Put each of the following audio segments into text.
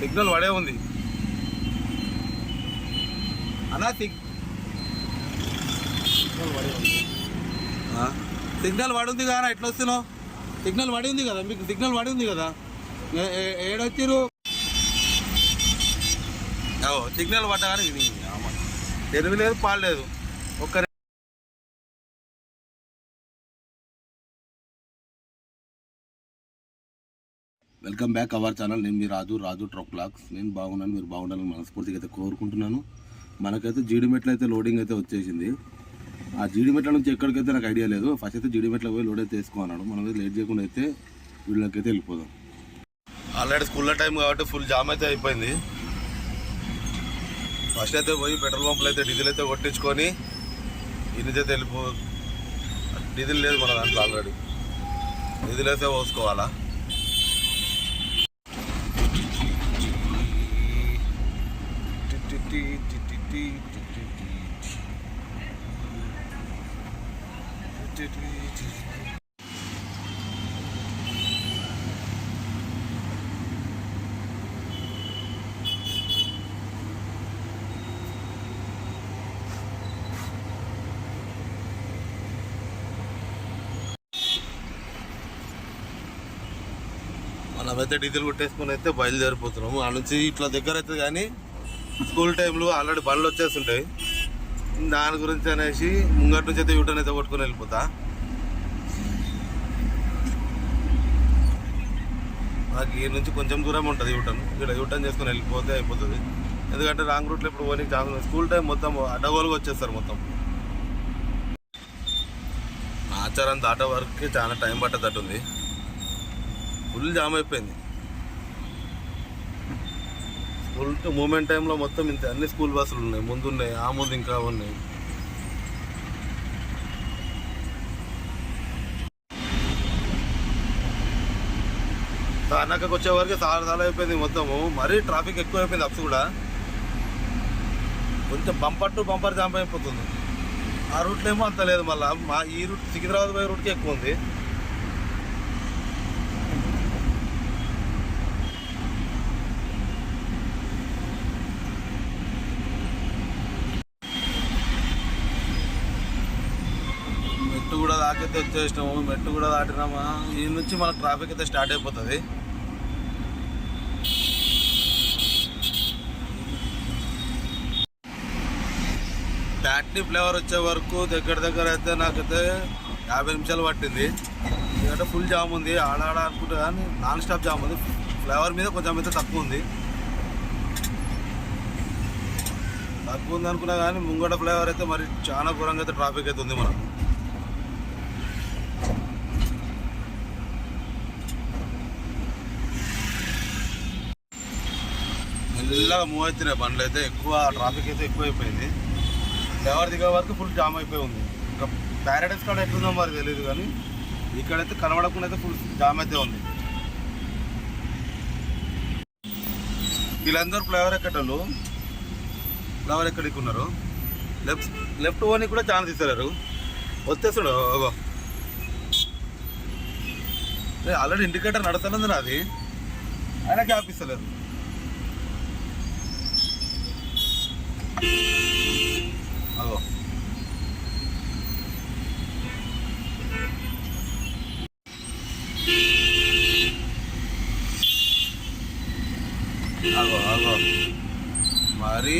Signal పడే ఉంది. అన్నా సిగ్ ఆ? సిగ్నల్ పడింది కానీ ఎట్లా వస్తున్నావు సిగ్నల్ పడి ఉంది కదా మీకు సిగ్నల్ పడి ఉంది కదా? ఏ- ఏడొచ్చిరు సిగ్నల్ పడ్డా కానీ ఇది తెలివి లేదు పాలు లేదు. ఒక్క వెల్కమ్ బ్యాక్ అవర్ ఛానల్. నేను మీ రాజు రాజు ట్రక్ లాక్స్. నేను బాగున్నాను మీరు బాగుండాలని మనస్ఫూర్తిగా అయితే కోరుకుంటున్నాను. మనకైతే జీడిమెట్లు అయితే లోడింగ్ అయితే వచ్చేసింది. ఆ జీడిమెట్ల నుంచి ఎక్కడికైతే నాకు ఐడియా లేదు ఫస్ట్ అయితే జీడిమెట్ల పోయి లోడ్ అయితే వేసుకో మనం అయితే లేట్ చేయకుండా అయితే వీళ్ళకైతే వెళ్ళిపోదాం. ఆల్రెడీ స్కూల్లో టైం కాబట్టి ఫుల్ జామ్ అయితే అయిపోయింది. ఫస్ట్ అయితే పోయి పెట్రోల్ పంపులు అయితే డీజిల్ అయితే కొట్టించుకొని ఈ అయితే వెళ్ళిపో డీజిల్ లేదు మన దాంట్లో ఆల్రెడీ. డీజిల్ అయితే పోసుకోవాలా? మనమైతే డీజిల్ కొట్టేసుకొని అయితే బయలుదేరిపోతున్నాము. ఆ నుంచి ఇట్లా దగ్గర అయితే కానీ స్కూల్ టైంలో ఆల్రెడీ బండ్లు వచ్చేస్తుంటాయి. దాని గురించి అనేసి ముంగటి నుంచి అయితే యూటర్న్ అయితే కొట్టుకొని వెళ్ళిపోతా. నాకు ఈ నుంచి కొంచెం దూరం ఉంటుంది యూటర్న్. ఇక్కడ యూటర్న్ చేసుకొని వెళ్ళిపోతే అయిపోతుంది. ఎందుకంటే రాంగ్ రూట్లో ఇప్పుడు పోనీ ఛాన్స్ స్కూల్ టైం మొత్తం అడ్డగోలుగా వచ్చేస్తారు మొత్తం. ఆచారం దాటే వరకు చాలా టైం పట్టేటట్టుంది. ఫుల్ జామ్ అయిపోయింది. ఫుల్ మూమెంట్ టైంలో మొత్తం ఇంత అన్ని స్కూల్ బస్సులు ఉన్నాయి. ముందు ఉన్నాయి ఆ ముందు ఇంకా ఉన్నాయి. తానక్కకి వచ్చే వరకు చాలా చాలా అయిపోయింది మొత్తము. మరీ ట్రాఫిక్ ఎక్కువ అయిపోయింది అప్స్ కూడా. కొంచెం బంపర్ టు బంపర్ జామ్ అయిపోతుంది. ఆ రూట్లో ఏమో అంత లేదు మళ్ళీ. మా ఈ రూట్ సికింద్రాబాద్ పోయే రూట్కి ఎక్కువ ఉంది. మెట్టు దాకైతే వచ్చేసినాము మెట్టు కూడా దాటినామా? ఈ నుంచి మనకు ట్రాఫిక్ అయితే స్టార్ట్ అయిపోతుంది. బ్యాటరీ ఫ్లేవర్ వచ్చే వరకు దగ్గర దగ్గర అయితే నాకైతే యాభై నిమిషాలు పట్టింది. ఎందుకంటే ఫుల్ జామ్ ఉంది ఆడాడ అనుకుంటే కానీ నాన్ స్టాప్ జామ్ ఉంది. ఫ్లేవర్ మీద కొంచెం అయితే తక్కువ ఉంది. తక్కువ ఉంది అనుకున్నా కానీ ముంగట ఫ్లేవర్ అయితే మరి చాలా ఘోరంగా అయితే ట్రాఫిక్ అయితే ఉంది మనకు. మెల్లగా మూవ్ అవుతున్నాయి బండ్లు అయితే. ఎక్కువ ట్రాఫిక్ అయితే ఎక్కువ అయిపోయింది ఫ్లేవర్ దిగే వరకు ఫుల్ జామ్ అయిపోయి ఉంది. ఇంకా ప్యారడైస్ కాడ ఎట్లుందో మరి తెలియదు కానీ ఇక్కడైతే కనబడకుండా అయితే ఫుల్ జామ్ అయితే ఉంది. వీళ్ళందరూ ఫ్లేవర్ ఎక్కటోళ్ళు? ఫ్లవర్ ఎక్కడికి ఉన్నారు? లెఫ్ట్ లెఫ్ట్ ఓని కూడా ఛాన్స్ ఇస్తారు వచ్చేస్తాడు ఓగో ఆల్రెడీ ఇండికేటర్ నడతలేదు నాది. ఆయన క్యాప్ ఇస్తలేరు. అగో అగో అగో మరి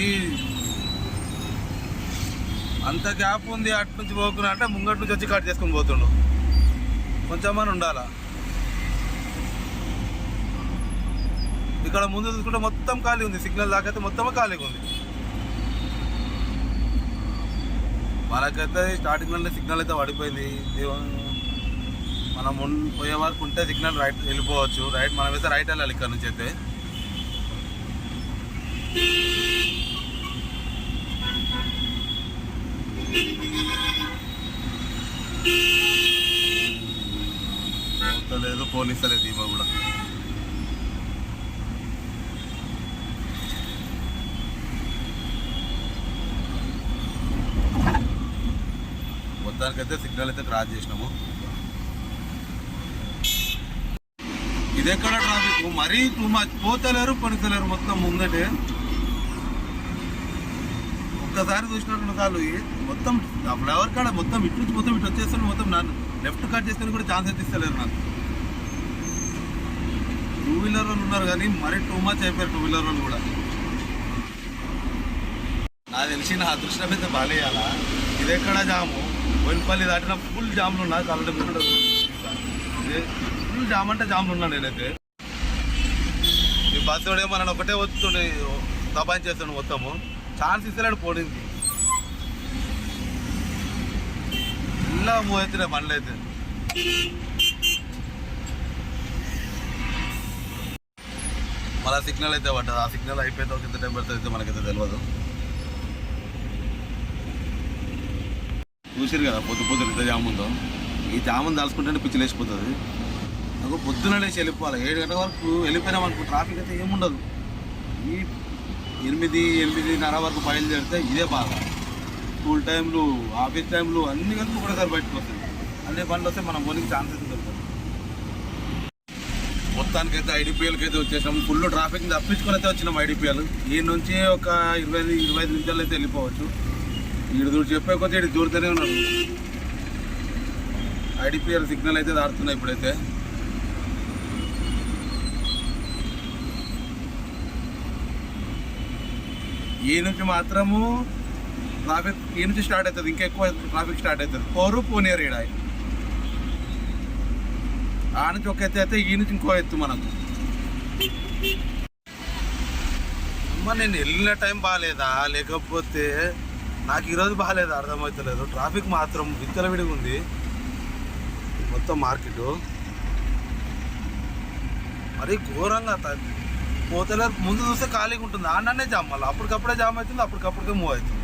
అంత గ్యాప్ ఉంది అటు నుంచి పోకుండా అంటే ముంగటి నుంచి వచ్చి కట్ చేసుకొని పోతుండు. కొంచెం అని ఉండాలా? ఇక్కడ ముందు చూసుకుంటే మొత్తం ఖాళీ ఉంది. సిగ్నల్ దాకైతే మొత్తం ఖాళీగా ఉంది. మనకైతే స్టార్టింగ్ నుండి సిగ్నల్ అయితే పడిపోయింది. మనం పోయే వరకు ఉంటే సిగ్నల్ రైట్ వెళ్ళిపోవచ్చు. రైట్ మనమైతే రైట్ వెళ్ళాలి ఇక్కడ నుంచి అయితే. లేదు పోలీసులే దీమా కూడా అయితే సిగ్నల్ అయితే క్రాస్ చేసినాము. ఇది ఎక్కడ ట్రాఫిక్ మరీ టూ మచ్. పోతలేరు పడుతలేరు మొత్తం ముందటే. ఒక్కసారి చూసినట్టు కాదు మొత్తం ఆ ఫ్లవర్ కాడ మొత్తం ఇటు నుంచి మొత్తం ఇటు వచ్చేస్తాను మొత్తం నన్ను లెఫ్ట్ కట్ చేస్తాను కూడా ఛాన్స్ అయితే ఇస్తలేరు నాకు. టూ వీలర్ వాళ్ళు ఉన్నారు కానీ మరీ టూ మచ్ అయిపోయారు టూ వీలర్ వాళ్ళు కూడా. నాకు తెలిసి నా అదృష్టం అయితే బాగాలేయాలా ఇది ఎక్కడ జాము. బోయినపల్లి దాటిన ఫుల్ జామ్లు ఉన్నా కాబట్టి ఫుల్ జామ్ అంటే జామ్లు ఉన్నా నేనైతే. ఈ బస్సు ఏమో నన్ను ఒకటే వస్తుండే దబాయించేస్తాడు మొత్తము. ఛాన్స్ ఇస్తలేడు పోడింది ఇలా మూవ్ అవుతున్నాయి బండ్లు అయితే. మళ్ళీ సిగ్నల్ అయితే పడ్డది. ఆ సిగ్నల్ అయిపోయిందో తర్వాత ఎంత టైం పడుతుంది అయితే మనకైతే తెలియదు. చూసారు కదా పొద్దు పొద్దున ఇంత జామ్ ఉందో. ఈ జామును దాల్చుకుంటే పిచ్చి లేచిపోతుంది. నాకు పొద్దున లేచి వెళ్ళిపోవాలి. ఏడు గంటల వరకు వెళ్ళిపోయినా మనకు ట్రాఫిక్ అయితే ఏముండదు ఈ ఎనిమిది ఎనిమిదిన్నర వరకు బయలుదేరితే ఇదే బాధ. స్కూల్ టైంలు ఆఫీస్ టైంలు అన్ని కలిపి ఒకటేసారి బయటకు వస్తుంది అన్ని పనులు వస్తే మనం పోనీకి ఛాన్స్ అయితే దొరుకుతుంది మొత్తానికైతే ఐడిపిఎల్కి అయితే వచ్చేసాం ఫుల్ ట్రాఫిక్ తప్పించుకొని అయితే వచ్చినాం ఐడిపిఎల్. ఈ నుంచి ఒక ఇరవై ఇరవై ఐదు నిమిషాలు అయితే వెళ్ళిపోవచ్చు. ఈడు దూరం చెప్పే కొద్దీ ఇటు దూరుతూనే ఉన్నాడు. ఐడిపిఎల్ సిగ్నల్ అయితే దాడుతున్నాయి ఇప్పుడైతే. ఈ నుంచి మాత్రము ట్రాఫిక్ ఈ నుంచి స్టార్ట్ అవుతుంది? ఇంకా ఎక్కువ ట్రాఫిక్ స్టార్ట్ అవుతుంది. పోరు పోనీరు ఈడ ఆ నుంచి ఒక ఎత్తు అయితే ఈ నుంచి ఇంకో ఎత్తు మనకు. అమ్మ నేను వెళ్ళిన టైం బాగాలేదా? లేకపోతే నాకు ఈరోజు బాగాలేదు అర్థమవుతలేదు. ట్రాఫిక్ మాత్రం విత్తలవిడిగా ఉంది. మొత్తం మార్కెట్. మరీ ఘోరంగా పోతే పోతలేరు ముందు చూస్తే ఖాళీగా ఉంటుంది? ఆడనే జామ్ మళ్ళీ. అప్పటికప్పుడే జామ్ అవుతుంది అప్పటికప్పుడే మూవ్ అవుతుంది.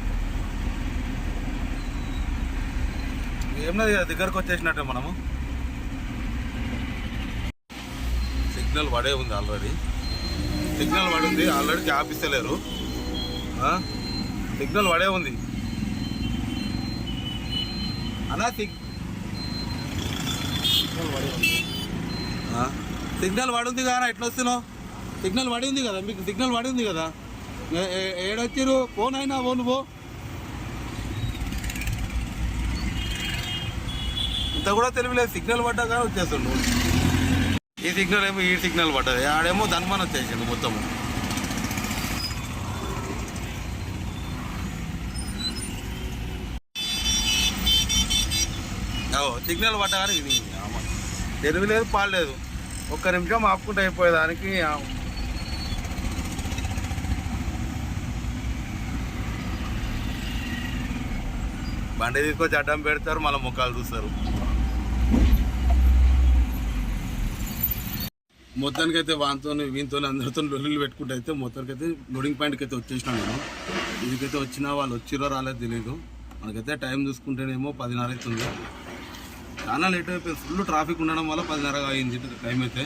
ఏం లేదు కదా దగ్గరకు వచ్చేసినట్టే మనము. సిగ్నల్ పడే ఉంది ఆల్రెడీ. సిగ్నల్ పడి ఉంది ఆల్రెడీ గ్యాప్ ఇస్తలేరు. సిగ్నల్ పడే ఉంది. అన్నా సిగ్నల్ పడే ఆ? సిగ్నల్ ఉంది కదా ఎట్లా వస్తున్నావు? సిగ్నల్ పడింది కదా మీకు సిగ్నల్ పడింది కదా? ఏడొచ్చిరు ఫోన్ అయినా ఫోన్ పో. ఇంత కూడా తెలియలేదు సిగ్నల్ పడ్డా కానీ వచ్చేస్తుండు. ఈ సిగ్నల్ ఏమో ఈ సిగ్నల్ పడ్డది. ఆడేమో ధన్మాన్ వచ్చేసిండు మొత్తము. సిగ్నల్ పడ్డా ఇది. తెలివి తెలియలేదు పాడలేదు ఒక్క నిమిషం ఆపుకుంటే అయిపోయేదానికి బండి తీసుకొచ్చి అడ్డం పెడతారు మళ్ళీ ముఖాలు చూస్తారు. మొత్తానికి అయితే వాంతో వీంతో అందరితో లొల్లులు పెట్టుకుంటే అయితే మొత్తానికి అయితే లోడింగ్ పాయింట్కి అయితే వచ్చేసినాం నేను. ఇదికైతే వచ్చినా వాళ్ళు వచ్చిరో రాలేదు తెలియదు మనకైతే టైం చూసుకుంటేనేమో పదిన్నర అవుతుంది. చాలా లేట్ అయిపోయింది. ఫుల్ ట్రాఫిక్ ఉండడం వల్ల పదిన్నర అయింది టైం అయితే.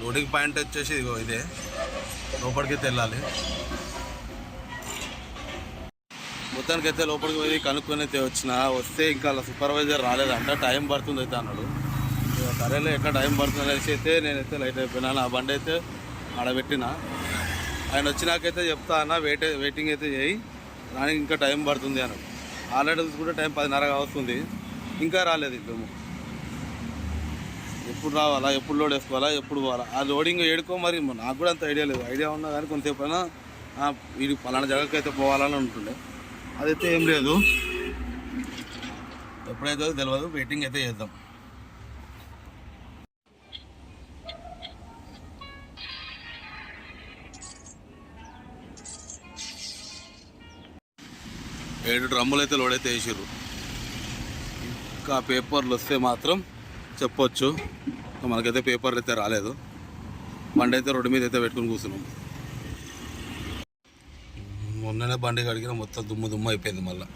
లోడింగ్ పాయింట్ వచ్చేసి ఇదిగో ఇదే. లోపలికైతే వెళ్ళాలి. మొత్తానికి అయితే లోపలికి పోయి కనుక్కొని అయితే వచ్చిన వస్తే ఇంకా అలా సూపర్వైజర్ రాలేదంట. టైం పడుతుంది అయితే అన్నాడు. సరేలే ఎక్కడ టైం పడుతుంది అనేసి అయితే నేనైతే లైట్ అయిపోయినా. నా బండి అయితే ఆడబెట్టిన ఆయన వచ్చినాకైతే చెప్తా అన్న వెయిట్ వెయిటింగ్ అయితే చేయి. దానికి ఇంకా టైం పడుతుంది అన్నాడు. ఆల్రెడీ కూడా టైం పదిన్నర వస్తుంది. ఇంకా రాలేదు ఇద్దరు ఎప్పుడు రావాలా ఎప్పుడు లోడ్ వేసుకోవాలా ఎప్పుడు పోవాలా? ఆ లోడింగ్ ఏడుకో మరి నాకు కూడా అంత ఐడియా లేదు. ఐడియా ఉన్నా కానీ కొంతసేపు అయినా వీడి పలానా జగకి అయితే పోవాలని ఉంటుండే. అదైతే ఏం లేదు. ఎప్పుడైతే తెలియదు వెయిటింగ్ అయితే చేద్దాం. ఏడు డ్రమ్ములు అయితే లోడ్ అయితే వేసారు ఇంకా పేపర్లు వస్తే మాత్రం చెప్పొచ్చు. మనకైతే పేపర్లు అయితే రాలేదు. బండి అయితే రోడ్డు మీద అయితే పెట్టుకుని కూర్చున్నాం. మొన్ననే బండి కడిగిన మొత్తం దుమ్ము దుమ్ము అయిపోయింది మళ్ళీ.